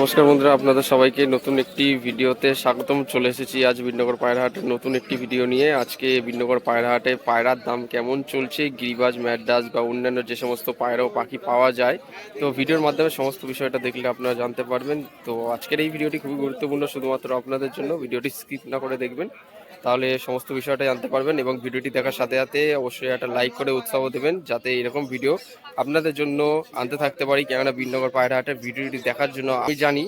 নমস্কার বন্ধুরা, আপনাদের সবাইকে নতুন একটি ভিডিওতে স্বাগতম। চলে এসেছি আজ বিনগর পায়রাহাটের নতুন একটি ভিডিও নিয়ে। আজকে বিনগর পায়রাহাটে পায়রার দাম কেমন চলছে, গিরিবাজ ম্যাডাস বা অন্যান্য যে সমস্ত পায়রা ও পাখি পাওয়া যায়। তো ভিডিওর মাধ্যমে সমস্ত বিষয়টা দেখলে আপনারা জানতে পারবেন। তো আজকের এই ভিডিওটি খুবই গুরুত্বপূর্ণ, শুধুমাত্র আপনাদের জন্য। ভিডিওটি স্কিপ না করে দেখবেন। তাহলে সমস্ত বিষয়টা জানতে পারবেন এবং ভিডিওটি দেখার সাথে সাথে অবশ্যই একটা লাইক করে উৎসাহ দেবেন যাতে এরকম ভিডিও আপনাদের জন্য আনতে থাকতে পারি। কেননা বিনগর পায়রাহাটের ভিডিওটি দেখার জন্য আমি জানি।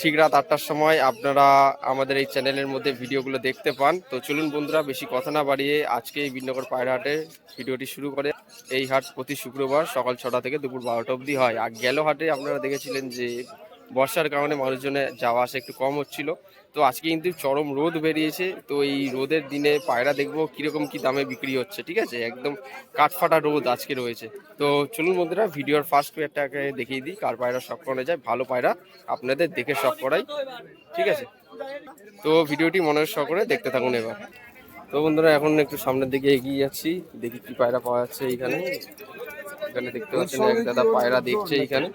ঠিক রাত আটটার সময় আপনারা আমাদের এই চ্যানেলের মধ্যে ভিডিওগুলো দেখতে পান। তো চলুন বন্ধুরা, বেশি কথা না বাড়িয়ে আজকে এই বিনগর পায়রাহাটে ভিডিওটি শুরু করে। এই হাট প্রতি শুক্রবার সকাল ছটা থেকে দুপুর বারোটা অবধি হয়। আর গেল হাটে আপনারা দেখেছিলেন যে বর্ষার কারণে মানুষজনের যাওয়া আসা একটু কম হচ্ছিল। তো আজকে কিন্তু চরম রোদ বেরিয়েছে। তো এই রোদের দিনে পায়রা দেখব কীরকম কি দামে বিক্রি হচ্ছে, ঠিক আছে? একদম কাঠফাটা রোদ আজকে রয়েছে। তো চলুন বন্ধুরা, ভিডিওর ফার্স্ট পেয়ারটাকে দেখিয়ে দিই, কার পায়রা শখ করানো যায়। ভালো পায়রা আপনাদের দেখে শখ করাই, ঠিক আছে? তো ভিডিওটি মনের শখ করে দেখতে থাকুন এবার। তো বন্ধুরা, এখন একটু সামনের দিকে এগিয়ে যাচ্ছি। দেখি কি পায়রা পাওয়া যাচ্ছে এইখানে এখানে দেখতে পাচ্ছেন এক দাদা পায়রা দেখছে এইখানে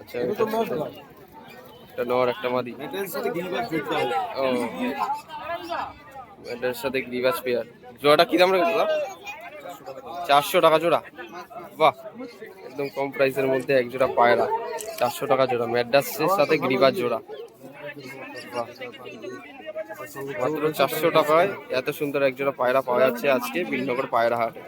আচ্ছা এটা একটা নর একটা মাদি। ও। এটার সাথে গ্রিবাস পেয়ার। জোড়াটা কি দাম রেখেছো চারশো টাকা জোড়া। বাহ একদম কম প্রাইসের মধ্যে এক জোড়া পায়রা। চারশো টাকা জোড়া। ম্যাডাসের সাথে গ্রিবাস জোড়া। মাত্র চারশো টাকায় এত সুন্দর এক জোড়া পায়রা পাওয়া যাচ্ছে আজকে বিলনগর পায়রা হাটে।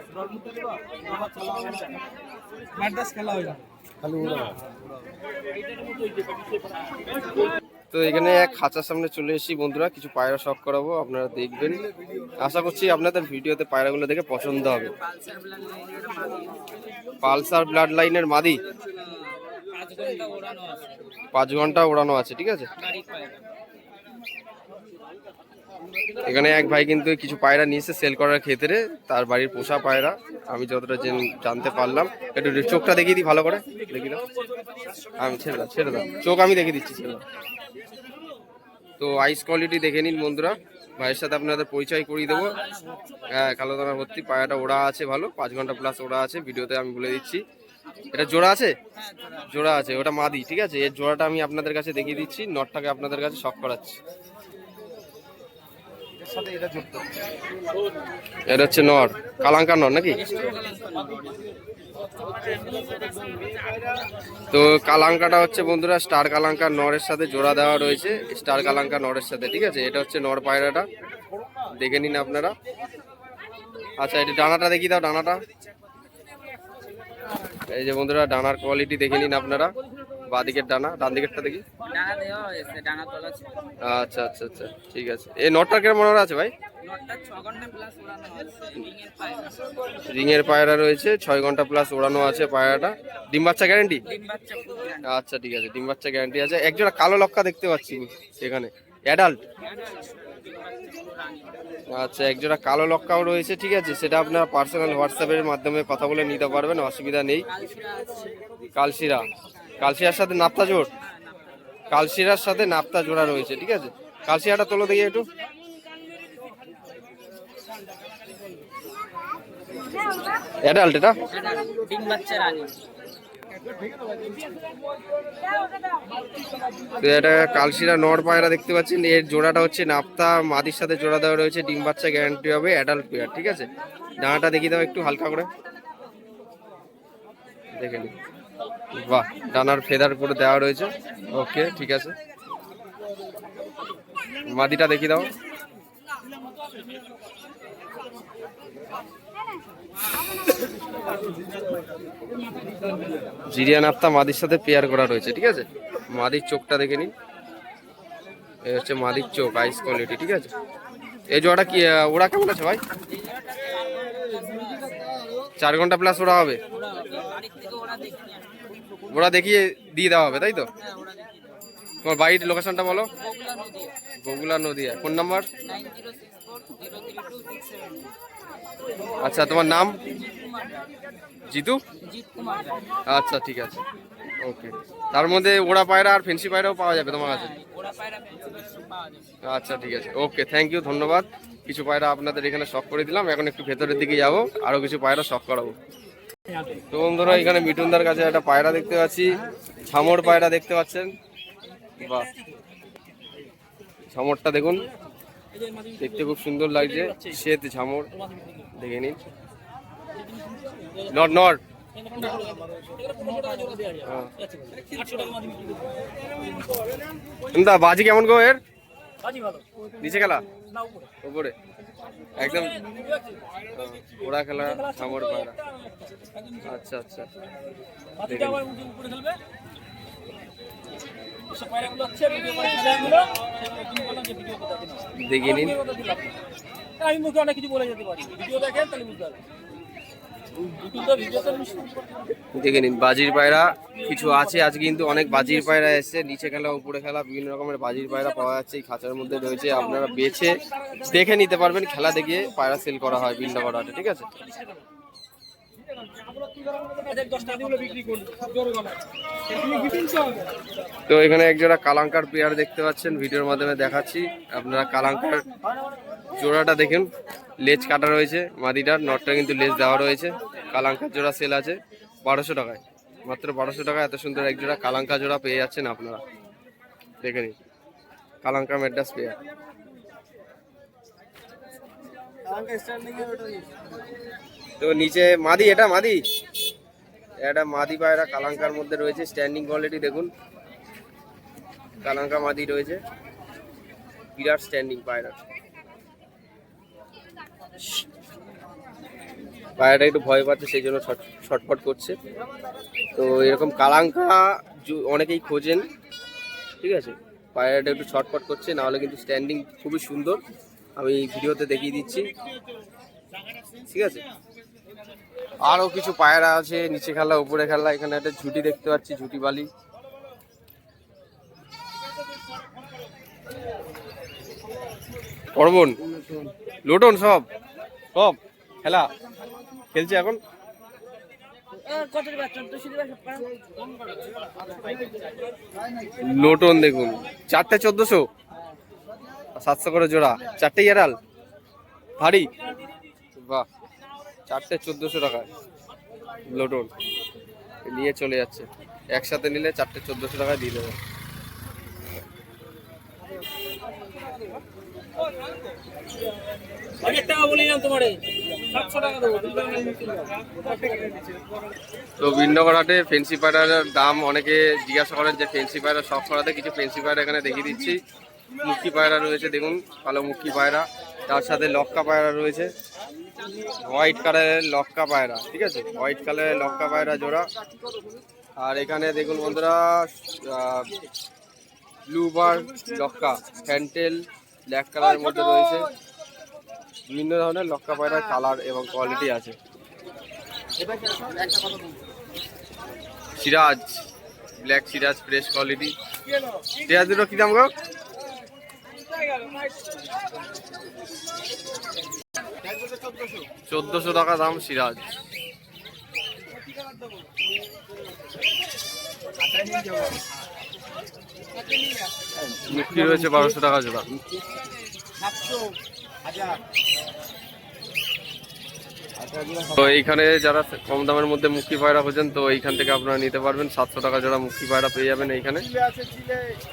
তো এখানে এক খাঁচার সামনে চলে এসেছি বন্ধুরা কিছু পায়রা শখ করাবো আপনারা দেখবেন। আশা করছি আপনাদের ভিডিওতে পায়রাগুলো দেখে পছন্দ হবে। পালসার ব্লাড লাইনের মাদি। পাঁচ ঘণ্টা ওড়ানো আছে ঠিক আছে? এখানে এক ভাই কিন্তু কিছু পায়রা নিয়েছে সেল করার ক্ষেত্রে, তার বাড়ির পোষা পায়রা। আমি যতটা জেন- জানতে পারলাম, একটু চোখটা দেখিয়ে দিই ভালো করে। দেখি আমি ছেড়ে দাও ছেড়ে দাও। চোখ আমি দেখিয়ে দিচ্ছি, ছেড়ে দাও। তো আইস কোয়ালিটি দেখে নিন বন্ধুরা। ভাইয়ের সাথে আপনাদের পরিচয় করিয়ে দেবো। হ্যাঁ কালো দানা ভর্তি পায়রাটা ওড়া আছে ভালো। পাঁচ ঘণ্টা প্লাস ওড়া আছে, ভিডিওতে আমি বলে দিচ্ছি। এটা জোড়া আছে? জোড়া আছে, ওটা মাদি, ঠিক আছে? এর জোড়াটা আমি আপনাদের কাছে দেখিয়ে দিচ্ছি, নটটাকে আপনাদের কাছে শখ করাচ্ছি। এটা হচ্ছে নর, কালাঙ্কার নর নাকি? তো কালাঙ্কাটা হচ্ছে বন্ধুরা, স্টার কালাঙ্কার নরের সাথে জোড়া দেওয়া রয়েছে, স্টার কালাঙ্কা নরের সাথে, ঠিক আছে? এটা হচ্ছে নর পায়রাটা। দেখে নিন আপনারা। আচ্ছা এটা ডানাটা দেখি দাও, ডানাটা। এই যে বন্ধুরা, ডানার কোয়ালিটি দেখে নিন আপনারা। বাঁ দিকের ডানা, ডান দিকেরটা দেখি। ডানা দেওয়া হয়েছে ডানা তোলা ছিল। আচ্ছা আচ্ছা আচ্ছা ঠিক আছে। এই নটটা কেমন মনে আছে ভাই? রিংয়ের পায়রা। রয়েছে ছয় ঘণ্টা প্লাস ওড়ানো আছে পায়রাটা। ডিম বাচ্চা গ্যারেন্টি আচ্ছা ঠিক আছে ডিম বাচ্চা গ্যারান্টি আছে। একজোড়া কালো লক্কা দেখতে পাচ্ছি এখানে। অ্যাডাল্ট আচ্ছা একজোড়া কালো লক্কাও রয়েছে ঠিক আছে। সেটা আপনার পার্সোনাল হোয়াটসঅ্যাপের মাধ্যমে কথা বলে নিতে পারবেন অসুবিধা নেই। কালশিরা কালশিরার সাথে নাপ্তা জোড় কালশিরার সাথে নাপ্তা জোড়া রয়েছে ঠিক আছে? কালশিরাটা তোলো দেখি একটু। অ্যাডাল্ট এটা? ডিম বাচ্চা রানী। তো এটা কালশিরা নর পায়রা দেখতে পাচ্ছেন। এর জোড়াটা হচ্ছে নাপ্তা মাদির সাথে জোড়া দেওয়া রয়েছে ডিম বাচ্চা গ্যারান্টি হবে অ্যাডাল্ট পেয়ার ঠিক আছে? ডানাটা দেখিয়ে দাও একটু হালকা করে। দেখে নি বাহ, ডানার ফেদার করে দেওয়া রয়েছে। ওকে, ঠিক আছে। মাদিটা দেখিয়ে দাও। জিরিয়ান আপ্তা মাদির সাথে পেয়ার করা রয়েছে, ঠিক আছে? মাদির চোখটা দেখে নিন। এই হচ্ছে মাদির চোখ আইস কোয়ালিটি ঠিক আছে? এই জোড়াটা কি ওরা কেমন আছে ভাই? চার ঘণ্টা প্লাস ওরা হবে ওরা বাড়ির থেকে ওরা দেখে নিয়ে আসবে ওরা দেখিয়ে দিয়ে দেওয়া হবে তাই তো? হ্যাঁ তোমার বাড়ির লোকেশনটা বলো। বগুলা নদী নদিয়া। Phone number? আচ্ছা তোমার নাম? জিতু? আচ্ছা ঠিক আছে। ওকে। তার মধ্যে ওরা পায়রা আর ফেন্সি পায়রাও পাওয়া যাবে তোমার কাছে? হ্যাঁ, আচ্ছা ঠিক আছে। ওকে থ্যাংক ইউ ধন্যবাদ। কিছু পায়রা আপনাদের এখানে শখ করে দিলাম। এখন একটু ভেতরের দিকে যাব। আরও কিছু পায়রা শখ করাবো। তো বন্ধুরা এখানে মিঠুনদার কাছে একটা পায়রা দেখতে পাচ্ছি। ঝামর পায়রা দেখতে পাচ্ছেন। বাহ। ঝামরটা দেখুন। দেখতে খুব সুন্দর লাগছে। শ্বেত ঝামর দেখে নিন। Not not. দা বাজি কেমন গো এর? নিচে খেলা? উপরে। একদম ওরা খেলা খামর পায়রা আচ্ছা আচ্ছা। দেখে নিন। আমি মুখে অনেক কিছু বলে যেতে পারি। ভিডিও দেখেন তাহলে বুঝতে পারবেন। দেখে নিন, বাজির পায়রা কিছু আছে। আজ কিন্তু অনেক বাজির পায়রা এসছে। নিচে খেলা, উপরে খেলা, বিভিন্ন রকমের বাজির পায়রা পাওয়া যাচ্ছে। এই খাঁচার মধ্যে রয়েছে, আপনারা বেছে দেখে নিতে পারবেন। খেলা দেখিয়ে পায়রা সেল করা হয় বিন্দাগড় হাটে, ঠিক আছে? তো এখানে একজোড়া কালাঙ্কার পেয়ার দেখতে পাচ্ছেন। ভিডিওর মাধ্যমে দেখাচ্ছি। আপনারা কালাঙ্কার জোড়াটা দেখুন, লেজ কাটা রয়েছে মাদিটার নটটা কিন্তু লেজ দেওয়া রয়েছে, কালাঙ্কার জোড়া সেল আছে, বারোশো টাকায়। মাত্র বারোশো টাকায় এত সুন্দর এক জোড়া কালাঙ্কা জোড়া পেয়ে যাচ্ছেন আপনারা। দেখে নিন কালাঙ্কা মেডাস পেয়ার তো নিচে মাদি, এটা মাদি? এটা মাদি পায়রা কালাঙ্কার মধ্যে রয়েছে স্ট্যান্ডিং কোয়ালিটি দেখুন। কালাঙ্কা মাদি রয়েছে, বিরাট স্ট্যান্ডিং পায়রা। পায়রাটা একটু ভয় পাচ্ছে, সেই জন্য ছট- ছটফট করছে। তো এরকম কালাঙ্কা অনেকেই খোঁজেন, ঠিক আছে? পায়রাটা একটু ছটফট করছে নাহলে কিন্তু স্ট্যান্ডিং খুবই সুন্দর। আমি ভিডিওতে দেখিয়ে দিচ্ছি। ঠিক আছে? আরও কিছু পায়রা আছে, নিচে খেলা, উপরে খেলা, এখানে একটা ঝুটি দেখতে পাচ্ছি, ঝুটি বালি। পর্বন লোটন সব? সব খেলা। খেলছে এখন? লোটন দেখুন, চারটে চোদ্দশো। সাতশো করে জোড়া, চারটে ইয়ারাল ভারী। বাহ, চারটে চোদ্দশো টাকায় লোটন। নিয়ে চলে যাচ্ছে। একসাথে নিলে চারটে চোদ্দশো টাকায় দিয়ে দেবে। হাজার টাকা বলিলাম। তো ফেন্সি পায়রার দাম অনেকে জিজ্ঞাসা করেন যে ফেন্সি পায়রা সব করাতে কিছু ফেন্সি পায়রা এখানে দেখিয়ে দিচ্ছি। মুক্কি পায়রা রয়েছে, দেখুন, কালো মুক্কি পায়রা। তার সাথে লক্কা পায়রা রয়েছে। হোয়াইট কালারের লক্কা পায়রা, ঠিক আছে? হোয়াইট কালারের লক্কা পায়রা জোড়া। আর এখানে দেখুন বন্ধুরা ব্লু বার লক্কা ফ্যান্টেল ব্ল্যাক কালারের মধ্যে রয়েছে। বিভিন্ন ধরনের লক্কা পায়রার কালার এবং কোয়ালিটি আছে। Siraj black Siraj fresh quality Siraj দুটো কি দাম গো? চোদ্দশো টাকা দাম সিরাজ। মুক্তি রয়েছে বারোশো টাকা জোড়া। তো এইখানে যারা কম দামের মধ্যে মুক্তি পায়রা খোঁজেন, তো এইখান থেকে আপনারা নিতে পারবেন। সাতশো টাকা জোড়া মুক্তি পায়রা পেয়ে যাবেন এইখানে।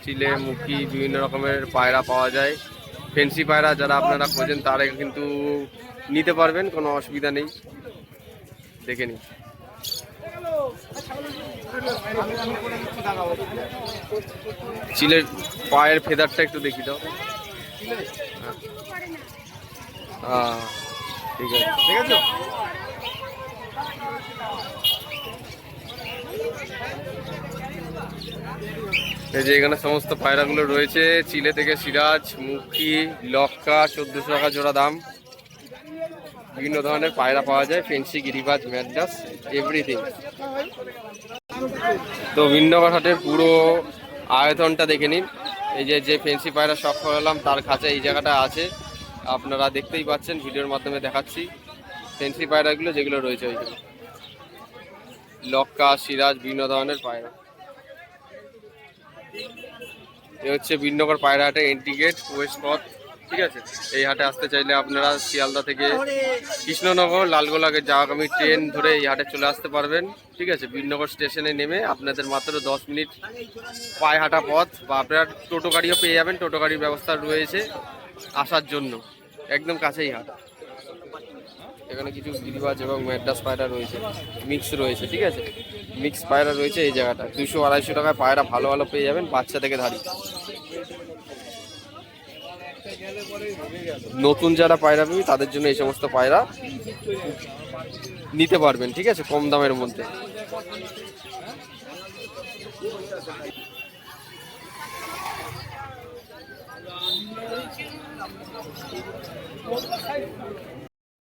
চিলে মুখি বিভিন্ন রকমের পায়রা পাওয়া যায়। ফেন্সি পায়রা যারা আপনারা খোঁজেন, তারা কিন্তু নিতে পারবেন, কোনো অসুবিধা নেই। দেখে নিন। চিলের পায়ের ফেদারটা একটু দেখি দাও। হ্যাঁ। ঠিক আছে। ঠিক আছে এই যে এখানে সমস্ত পায়রাগুলো রয়েছে। চিলে থেকে সিরাজ, মুখি, লক্কা, চোদ্দশো টাকা জোড়া দাম। বিভিন্ন ধরনের পায়রা পাওয়া যায়। ফেন্সি, গিরিবাজ ম্যাডাস এভরিথিং। তো ভিন্নগর হাটের পুরো আয়তনটা দেখে নিন। এই যে যে ফেন্সি পায়রা শখ করালাম, তার কাছে এই জায়গাটা আছে। আপনারা দেখতেই পাচ্ছেন, ভিডিওর মাধ্যমে দেখাচ্ছি ফেন্সি পায়রাগুলো যেগুলো রয়েছে ওইগুলো লক্কা, সিরাজ, বিভিন্ন ধরনের পায়রা। এ হচ্ছে বিন্নগর পায়রাহাটে এন্ট্রি গেট ওয়েস্ট পথ। ঠিক আছে? এই হাটে আসতে চাইলে আপনারা শিয়ালদা থেকে কৃষ্ণনগর লালগোলাকে যাওয়াগামী ট্রেন ধরে এই হাটে চলে আসতে পারবেন। ঠিক আছে? বীরনগর স্টেশনে নেমে আপনাদের মাত্র দশ মিনিট পায়ে হাঁটা পথ বা আপনারা টোটো গাড়িও পেয়ে যাবেন। টোটো গাড়ির ব্যবস্থা রয়েছে আসার জন্য। একদম কাছেই হাট। এখানে কিছু গিরিবাজ এবং ম্যাড্রাস পায়রা রয়েছে। মিক্স রয়েছে, ঠিক আছে? মিক্স পায়রা রয়েছে এই জায়গাটা দুশো আড়াইশো টাকায় পায়রা ভালো ভালো পেয়ে যাবেন বাচ্চা থেকে ধারি। নতুন যারা পায়রা পাবি তাদের জন্য এই সমস্ত পায়রা নিতে পারবেন, ঠিক আছে? কম দামের মধ্যে।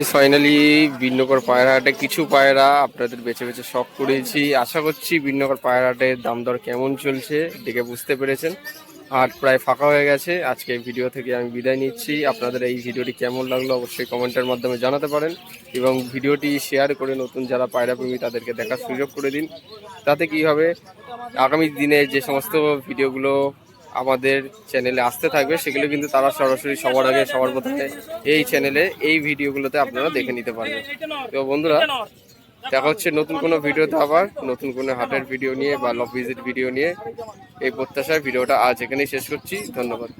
ফাইনালি বিন্নকর পায়রাহাটে কিছু পায়রা আপনাদের বেছে বেছে শখ করেছি। আশা করছি বিন্নকর পায়রাহাটের দাম দর কেমন চলছে, দেখে বুঝতে পেরেছেন। আর প্রায় ফাঁকা হয়ে গেছে। আজকে ভিডিও থেকে আমি বিদায় নিচ্ছি। আপনাদের এই ভিডিওটি কেমন লাগল অবশ্যই কমেন্টের মাধ্যমে জানাতে পারেন এবং ভিডিওটি শেয়ার করে নতুন যারা পায়রা প্রেমী, তাদেরকে দেখার সুযোগ করে দিন। তাতে কি হবে? আগামী দিনে যে সমস্ত ভিডিওগুলো আমাদের চ্যানেলে আসতে থাকবে, সেগুলো কিন্তু তারা সরাসরি সবার আগে, সবার প্রথমে এই চ্যানেলে এই ভিডিওগুলোতে আপনারা দেখে নিতে পারবেন। তো বন্ধুরা দেখা হচ্ছে নতুন কোনো ভিডিওতে আবার, নতুন কোনো হাটের ভিডিও নিয়ে বা লভ ভিজিট ভিডিও নিয়ে। এই প্রত্যাশায় ভিডিওটা আজ এখানেই শেষ করছি, ধন্যবাদ।